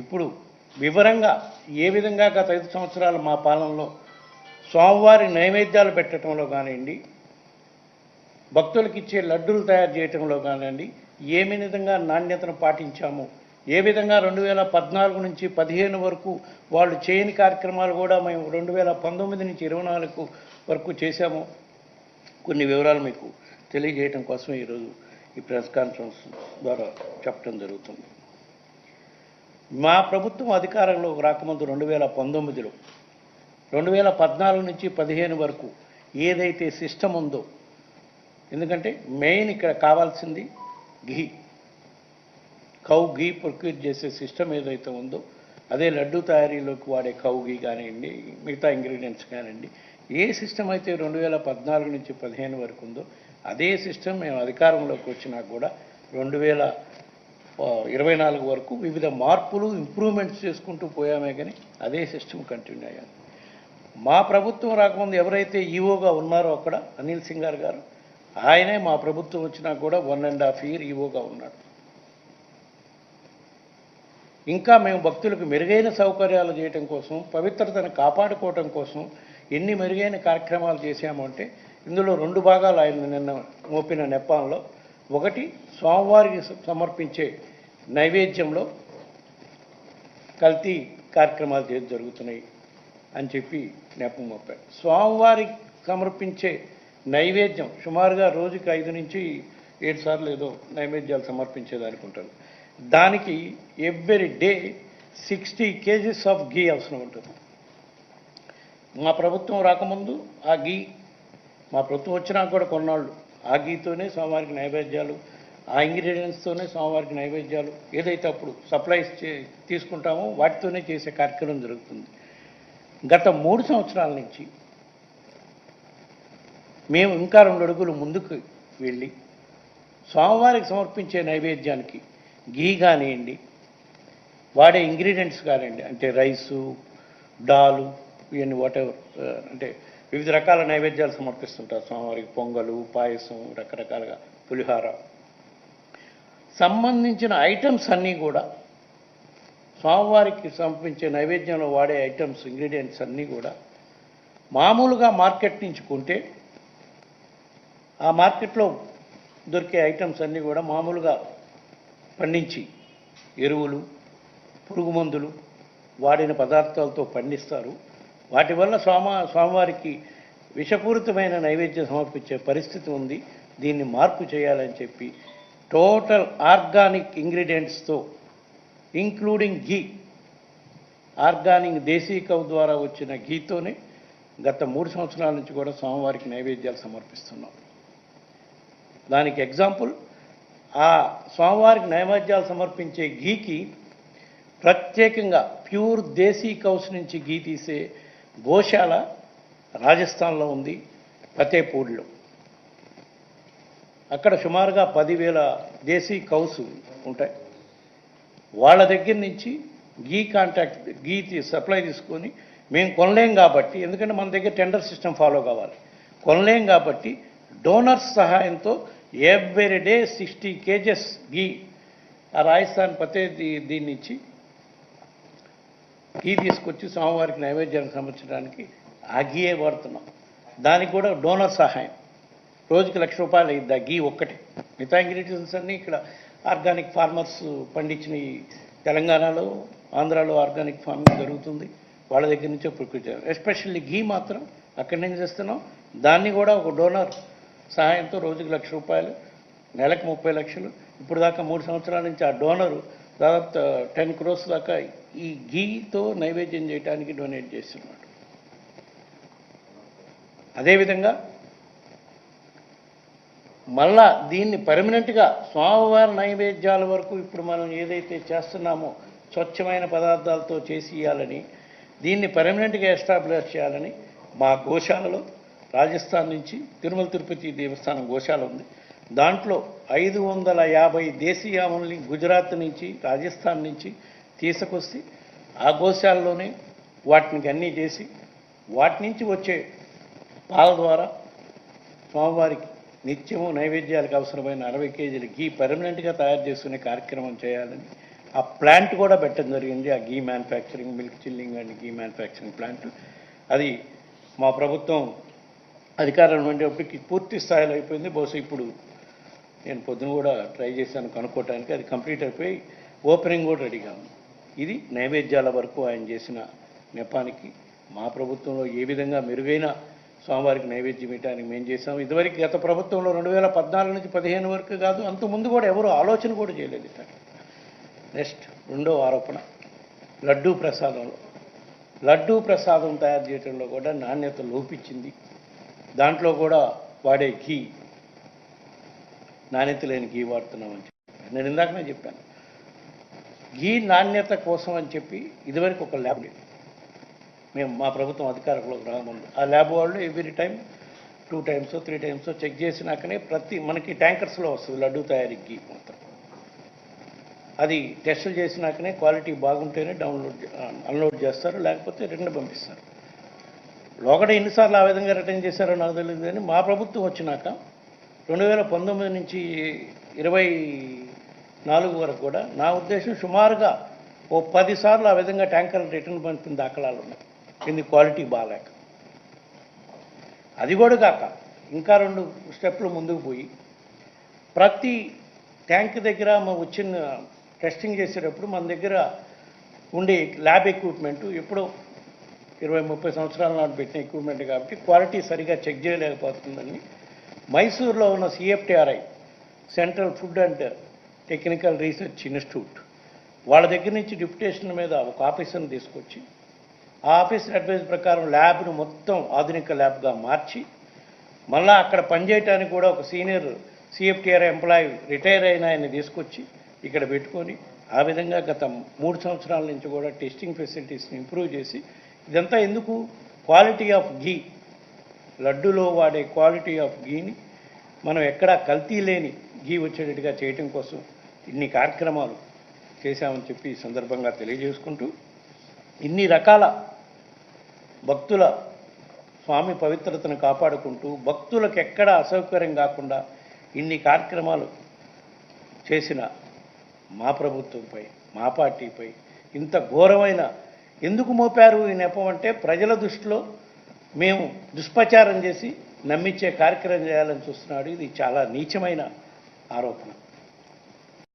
ఇప్పుడు వివరంగా ఏ విధంగా గత ఐదు సంవత్సరాలు మా పాలనలో స్వామివారి నైవేద్యాలు పెట్టడంలో కానివ్వండి భక్తులకు ఇచ్చే లడ్డూలు తయారు చేయటంలో కానివ్వండి ఏమి విధంగా నాణ్యతను పాటించాము ఏ విధంగా రెండు వేల పద్నాలుగు నుంచి పదిహేను వరకు వాళ్ళు చేయని కార్యక్రమాలు కూడా మేము రెండు వేల పంతొమ్మిది నుంచి ఇరవై నాలుగు వరకు చేశాము. కొన్ని వివరాలు మీకు తెలియజేయడం కోసం ఈరోజు ఈ ప్రెస్ కాన్ఫరెన్స్ ద్వారా చెప్పడం జరుగుతుంది. మా ప్రభుత్వం అధికారంలోకి రాకముందు రెండు వేల పంతొమ్మిదిలో రెండు వేల పద్నాలుగు నుంచి పదిహేను వరకు ఏదైతే సిస్టమ్ ఉందో ఎందుకంటే మెయిన్ ఇక్కడ కావాల్సింది ఘీ. కౌ ఘీ ప్రొక్యూర్ చేసే సిస్టమ్ ఏదైతే ఉందో అదే లడ్డు తయారీలోకి వాడే కౌ ఘీ కానివ్వండి మిగతా ఇంగ్రీడియంట్స్ కానివ్వండి ఏ సిస్టమ్ అయితే రెండు వేల పద్నాలుగు నుంచి పదిహేను వరకు ఉందో అదే సిస్టమ్ మేము అధికారంలోకి వచ్చినా కూడా రెండు వేల ఇరవై నాలుగు వరకు వివిధ మార్పులు ఇంప్రూవ్మెంట్స్ చేసుకుంటూ పోయామే కానీ అదే సిస్టమ్ కంటిన్యూ అయ్యాలి మా ప్రభుత్వం రాకముందు ఎవరైతే ఈవోగా ఉన్నారో అక్కడ అనిల్ సింగార్ గారు ఆయనే మా ప్రభుత్వం వచ్చినా కూడా వన్ అండ్ హాఫ్ ఇయర్ ఈవోగా ఉన్నాడు. ఇంకా మేము భక్తులకు మెరుగైన సౌకర్యాలు చేయటం కోసం పవిత్రతను కాపాడుకోవటం కోసం ఎన్ని మెరుగైన కార్యక్రమాలు చేశామంటే ఇందులో రెండు భాగాలు ఆయన నిన్న మోపిన నెప్పాల్లో ఒకటి స్వామివారికి సమర్పించే నైవేద్యంలో కల్తీ కార్యక్రమాలు చేసి జరుగుతున్నాయి అని చెప్పి నెపం మోపారు. స్వామివారికి సమర్పించే నైవేద్యం సుమారుగా రోజుకి ఐదు నుంచి ఏడు సార్లు ఏదో నైవేద్యాలు సమర్పించేది అనుకుంటారు దానికి every day sixty kgs of ghee అవసరం ఉంటుంది. మా ప్రభుత్వం రాకముందు ఆ గీ మా ప్రభుత్వం వచ్చినా కూడా కొన్నాళ్ళు. ఆ గీతోనే స్వామివారికి నైవేద్యాలు ఆ ఇంగ్రీడియంట్స్తోనే స్వామివారికి నైవేద్యాలు ఏదైతే అప్పుడు సప్లైస్ చే తీసుకుంటామో వాటితోనే చేసే కార్యక్రమం జరుగుతుంది. గత మూడు సంవత్సరాల నుంచి మేము ఇంకా రెండు అడుగులు ముందుకు వెళ్ళి స్వామివారికి సమర్పించే నైవేద్యానికి గీ కానివ్వండి వాడే ఇంగ్రీడియంట్స్ కానివ్వండి అంటే రైసు డాలు ఇవన్నీ వాటెవర్ అంటే వివిధ రకాల నైవేద్యాలు సమర్పిస్తుంటారు. స్వామివారికి పొంగలు పాయసం రకరకాలుగా పులిహార. సంబంధించిన ఐటమ్స్ అన్నీ కూడా స్వామివారికి సమర్పించే నైవేద్యంలో వాడే ఐటమ్స్ ఇంగ్రీడియంట్స్ అన్నీ కూడా మామూలుగా మార్కెట్ నుంచి కొంటే ఆ మార్కెట్లో దొరికే ఐటమ్స్ అన్నీ కూడా మామూలుగా పండించి ఎరువులు పురుగు మందులు వాడిన పదార్థాలతో పండిస్తారు. వాటి వల్ల స్వామ స్వామివారికి విషపూరితమైన నైవేద్యం సమర్పించే పరిస్థితి ఉంది. దీన్ని మార్పు చేయాలని చెప్పి టోటల్ ఆర్గానిక్ ఇంగ్రీడియంట్స్తో including ghee organic desi cow ద్వారా వచ్చిన ఘీతోనే గత మూడు సంవత్సరాల నుంచి కూడా స్వామివారికి నైవేద్యాలు సమర్పిస్తున్నాం. దానికి ఎగ్జాంపుల్ ఆ స్వామివారికి నైవేద్యాలు సమర్పించే ఘీకి ప్రత్యేకంగా ప్యూర్ దేశీ కౌస్ నుంచి ఘీ తీసే గోశాల రాజస్థాన్లో ఉంది ఫతేపూర్లో. అక్కడ సుమారుగా పదివేల దేశీ కౌస్ ఉంటాయి. వాళ్ళ దగ్గర నుంచి గీ కాంటాక్ట్ గీ తీ- సప్లై తీసుకొని మేము కొనలేం కాబట్టి ఎందుకంటే మన దగ్గర టెండర్ సిస్టమ్ ఫాలో కావాలి. కొనలేం కాబట్టి డోనర్స్ సహాయంతో every day sixty kgs ghee ఆ రాజస్థాన్ పతే దీ- దీన్నించి ఘీ తీసుకొచ్చి స్వామివారికి నైవేద్యానికి సమర్చడానికి ఆ గీయే వాడుతున్నాం. దానికి కూడా డోనర్ సహాయం. రోజుకి లక్ష రూపాయలు అయింది ఆ గీ ఒక్కటే. మిగతా ఇంగ్రీడియంట్స్ అన్నీ ఇక్కడ ఆర్గానిక్ ఫార్మర్స్ పండించిన తెలంగాణలో ఆంధ్రాలో ఆర్గానిక్ ఫార్మింగ్ జరుగుతుంది. వాళ్ళ దగ్గర నుంచే ప్రకృతి ఎస్పెషల్లీ ఘీ మాత్రం అక్కడి నుంచి చేస్తున్నాం దాన్ని కూడా ఒక డోనర్ సహాయంతో రోజుకి లక్ష రూపాయలు నెలకు ముప్పై లక్షలు. ఇప్పుడు దాకా మూడు సంవత్సరాల నుంచి ఆ డోనరు దాదాపు టెన్ క్రోర్స్ దాకా ఈ గీతో నైవేద్యం చేయడానికి డొనేట్ చేస్తున్నాడు. అదేవిధంగా మళ్ళా దీన్ని పర్మనెంట్గా స్వామివారి నైవేద్యాల వరకు ఇప్పుడు మనం ఏదైతే చేస్తున్నామో స్వచ్ఛమైన పదార్థాలతో చేసి ఇవ్వాలని దీన్ని పర్మనెంట్గా ఎస్టాబ్లిష్ చేయాలని మా గోశాలలో రాజస్థాన్ నుంచి తిరుమల తిరుపతి దేవస్థానం గోశాల ఉంది. దాంట్లో ఐదు వందల యాభై దేశీయాముల్ని గుజరాత్ నుంచి రాజస్థాన్ నుంచి తీసుకొచ్చి ఆ గోశాలలోనే వాటిని అన్నీ చేసి వాటి నుంచి వచ్చే పాల ద్వారా స్వామివారికి నిత్యము నైవేద్యాలకు అవసరమైన అరవై కేజీల గీ పర్మనెంట్గా తయారు చేసుకునే కార్యక్రమం చేయాలని ఆ ప్లాంట్ కూడా పెట్టడం జరిగింది. ఆ ghee manufacturing milk chilling and ghee manufacturing plant అది మా ప్రభుత్వం అధికారం ఉండేప్పటికి పూర్తి స్థాయిలో అయిపోయింది. బహుశా ఇప్పుడు నేను పొద్దున కూడా ట్రై చేశాను కనుక్కోవటానికి అది కంప్లీట్ అయిపోయి ఓపెనింగ్ కూడా రెడీగా ఉంది. ఇది నైవేద్యాల వరకు ఆయన చేసిన నెపానికి మా ప్రభుత్వంలో ఏ విధంగా మెరుగైన స్వామివారికి నైవేద్యం ఇవ్వడానికి మేము చేసాం ఇదివరకు గత ప్రభుత్వంలో రెండు వేల పద్నాలుగు నుంచి పదిహేను వరకు కాదు అంత ముందు కూడా ఎవరు ఆలోచన కూడా చేయలేదు నెక్స్ట్ రెండో ఆరోపణ లడ్డూ ప్రసాదంలో. లడ్డూ ప్రసాదం తయారు చేయడంలో కూడా నాణ్యత లోపించింది. దాంట్లో కూడా వాడే ఘీ నాణ్యత లేని ఘీ వాడుతున్నామని చెప్పి నేను ఇందాకనే చెప్పాను. ఘీ నాణ్యత కోసం అని చెప్పి ఇదివరకు ఒక ల్యాబ్ లేదు. మేము మా ప్రభుత్వం అధికారంలోకి రాకముందు ఆ ల్యాబ్ వాళ్ళు every time two times three times check చేసినాకనే ప్రతి మనకి ట్యాంకర్స్లో వస్తుంది లడ్డు తయారీకి మొత్తం. అది టెస్టులు చేసినాకనే క్వాలిటీ బాగుంటేనే డౌన్లోడ్ అన్లోడ్ చేస్తారు లేకపోతే రిటర్న్ పంపిస్తారు. లోకడ ఎన్నిసార్లు ఆ విధంగా రిటర్న్ చేశారో నాకు తెలియదు కానీ మా ప్రభుత్వం వచ్చినాక రెండు వేల పంతొమ్మిది నుంచి ఇరవై నాలుగు వరకు కూడా నా ఉద్దేశం సుమారుగా ఓ పదిసార్లు ఆ విధంగా ట్యాంకర్లు రిటర్న్ పంపిన దాఖలాలు ఉన్నాయి. కింది క్వాలిటీ బాగాలేక. అది కూడా కాక ఇంకా రెండు స్టెప్లు ముందుకు పోయి ప్రతి ట్యాంక్ దగ్గర మా వచ్చిన టెస్టింగ్ చేసేటప్పుడు మన దగ్గర ఉండే ల్యాబ్ ఎక్విప్మెంట్ ఎప్పుడో ఇరవై ముప్పై సంవత్సరాల నాటి పెట్టిన ఎక్విప్మెంట్ కాబట్టి క్వాలిటీ సరిగా చెక్ చేయలేకపోతుందని మైసూర్లో ఉన్న CFTRI central food and technical research institute వాళ్ళ దగ్గర నుంచి డిప్యుటేషన్ మీద ఒక ఆఫీసర్ని తీసుకొచ్చి ఆ ఆఫీసర్ అడ్వైస్ ప్రకారం ల్యాబ్ను మొత్తం ఆధునిక ల్యాబ్గా మార్చి మళ్ళా అక్కడ పనిచేయటానికి కూడా ఒక సీనియర్ సిఎఫ్టిఆర్ ఎంప్లాయీ రిటైర్ అయిన ఆయన్ని తీసుకొచ్చి ఇక్కడ పెట్టుకొని ఆ విధంగా గత మూడు సంవత్సరాల నుంచి కూడా టెస్టింగ్ ఫెసిలిటీస్ని ఇంప్రూవ్ చేసి ఇదంతా ఎందుకు? Quality of ghee. లడ్డులో వాడే క్వాలిటీ ఆఫ్ ఘీని మనం ఎక్కడా కల్తీ లేని ఘీ వచ్చేటట్టుగా చేయటం కోసం ఇన్ని కార్యక్రమాలు చేశామని చెప్పి ఈ సందర్భంగా తెలియజేసుకుంటూ ఇన్ని రకాల భక్తుల స్వామి పవిత్రతను కాపాడుకుంటూ భక్తులకు ఎక్కడ అసౌకర్యం కాకుండా ఇన్ని కార్యక్రమాలు చేసిన మా ప్రభుత్వంపై మా పార్టీపై ఇంత ఘోరమైన ఎందుకు మోపారు ఈ నెపం అంటే ప్రజల దృష్టిలో మేము దుష్ప్రచారం చేసి నమ్మించే కార్యక్రమం చేయాలని చూస్తున్నాడు. ఇది చాలా నీచమైన ఆరోపణ.